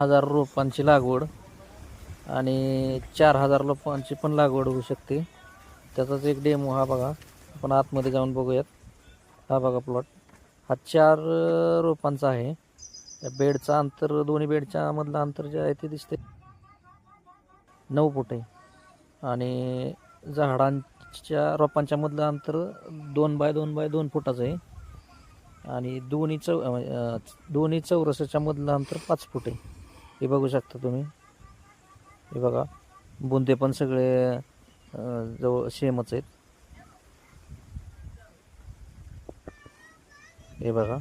हजार रोपांची लागवड आणि चार हजार रोपांची पण लागवड होऊ शकते. त्याचाच एक डेमो हा बघा. आपण आतमध्ये जाऊन बघूयात. हा बघा प्लॉट हा चार रोपांचा आहे. त्या बेडचा अंतर दोन्ही बेडच्या मधलं अंतर जे आहे ते दिसते नऊ फूट आहे. आणि झाडांच्या रोपांच्या मधलं अंतर दोन बाय दोन बाय दोन फुटाचं आहे. आणि दोन्ही चौ दोन्ही चौरसाच्या मधलं अंतर पाच फूट आहे. हे बघू शकता तुम्ही. हे बघा बुंदे पण सगळे जवळ सेमच आहेत. हे बघा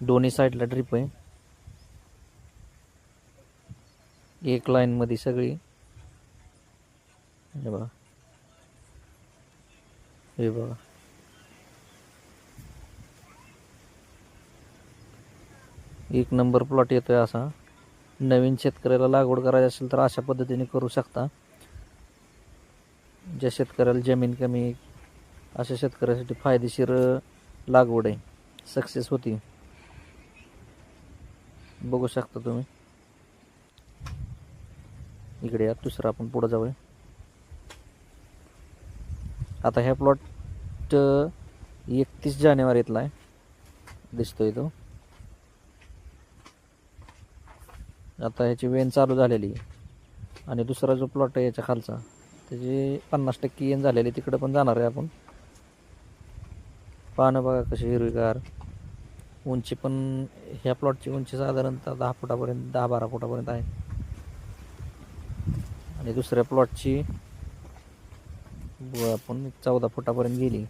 दोन्ही साईडला ड्रिप आहे. एक लाईनमध्ये सगळी. हे बघा. हे बघा. एक नंबर प्लॉट येतोय असा. नवीन शेतकऱ्याला लागवड करायची असेल तर अशा पद्धतीने करू शकता. ज्या शेतकऱ्याला जमीन कमी अशा शेतकऱ्यासाठी फायदेशीर लागवड आहे. सक्सेस होती. बघू शकता तुम्ही. इकडे या दुसरा आपण पुढं जाऊया. आता ह्या प्लॉट एकतीस जानेवारीतला आहे. दिसतोय तो. आता ह्याची वेन चालू झालेली आणि दुसरा जो प्लॉट आहे याच्या खालचा त्याची पन्नास टक्के येण झालेली तिकडं पण जाणार आहे आपण. पानं बघा कशी हिरवीगार. उंची पण ह्या प्लॉटची उंची साधारणतः दहा फुटापर्यंत दहा बारा फुटापर्यंत आहे. आणि दुसऱ्या प्लॉटची आपण चौदा फुटापर्यंत गेली.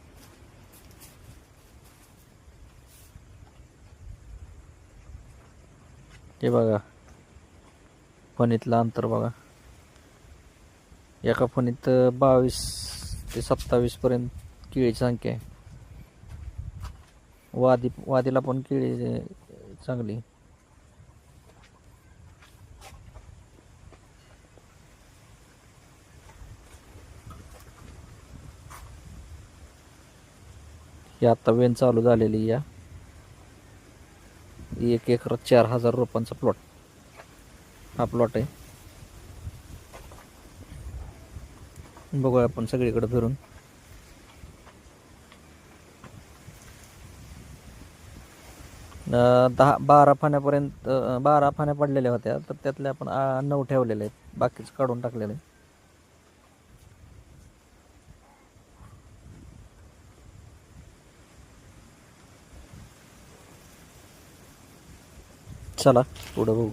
हे बघा. फणीतलं अंतर बघा. एका फणीत बावीस ते सत्तावीसपर्यंत केळीची संख्या आहे. वादी वादीला पण केळी चांगली ही आत्ता वेन चालू झालेली या. एक एकर चार हजार रोपांचा प्लॉट हा प्लॉट आहे. बघूया आपण सगळीकडे फिरून दहा बारा फाण्यापर्यंत बारा फाण्या पडलेल्या होत्या तर त्यातल्या आपण नऊ ठेवलेले आहेत. बाकीच काढून टाकलेले चला पुढं बघू.